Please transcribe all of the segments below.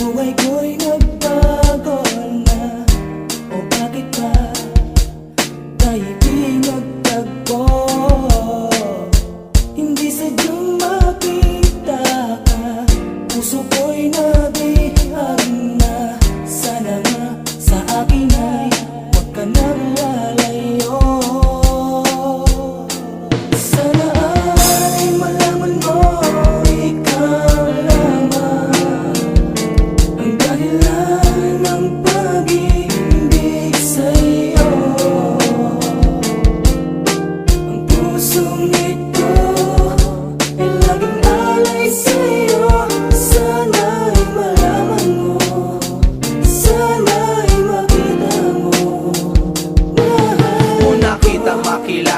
Buhay ko'y nagbago na. O bakit ba tayo di nagtagpo? Hindi sadyang makita ka. Puso ko'y nabihag na. Sana nga sa akin na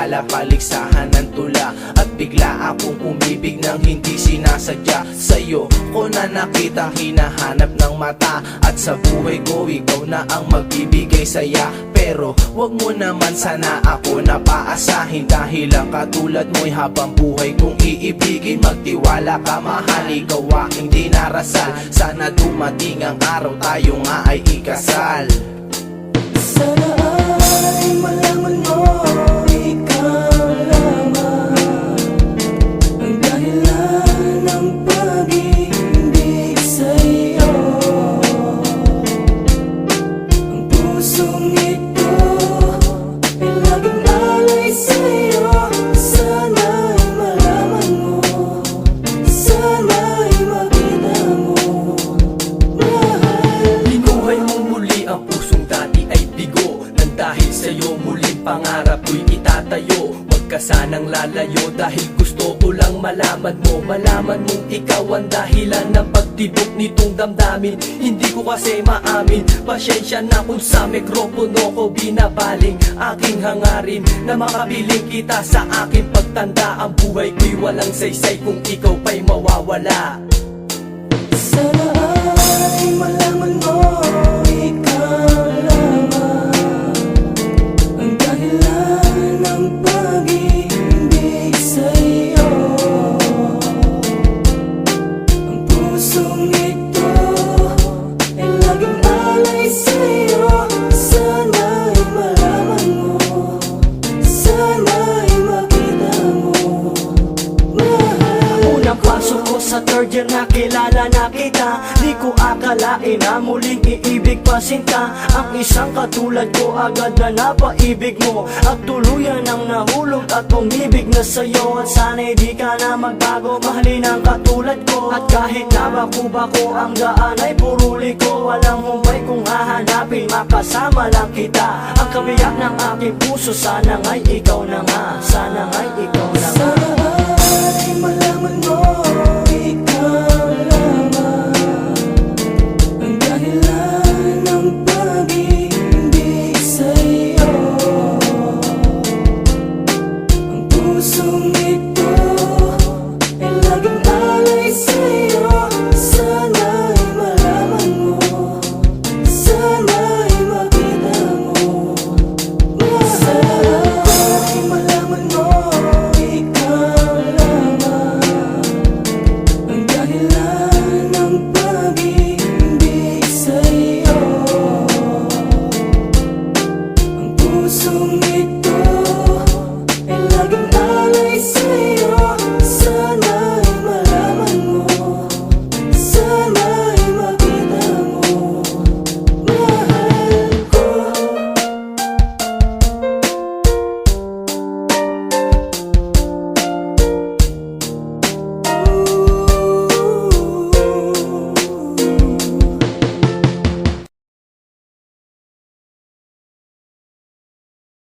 alaala Paligsahan ng tula. At bigla akong umibig ng hindi sinasadya. Sa'yo ko na nakita Hinahanap ng mata. At sa buhay ko ikaw na ang magbibigay saya. Pero wag mo naman sana ako napaasahin. Dahil ang katulad mo'y habang buhay kong iibigin. Magtiwala ka mahal Ikaw aking dinarasal. Sana dumating ang araw tayo nga ay ikasal. Sanang lalayo dahil gusto ko lang malaman mo. Malaman mong ikaw ang dahilan ng pagtibok nitong damdamin. Hindi ko kasi maamin. Pasensya na kung sa mikropono ko binabaling Aking hangarin na makapiling kita sa aking pagtanda. Ang buhay ko'y walang saysay kung ikaw pa'y mawawala. Sana ay malaman pusong ito Ay laging alay sa'yo. Sana'y malaman mo Sana'y makita mo. Mahal Unang pasok ko sa third year na ko akalain na muling iibig pa sinta Ang isang katulad ko agad na napaibig mo. At tuluyan ang nahulog at umibig na sa'yo. At sana'y di ka na magbago Mahalin ang katulad ko. At kahit na bako-bako ang daan ay puruli ko Walang humpay kung hahanapin Makasama lang kita. Ang kabiyak ng aking puso Sana nga'y ikaw na nga Sana nga'y ikaw na nga. Mo Oh.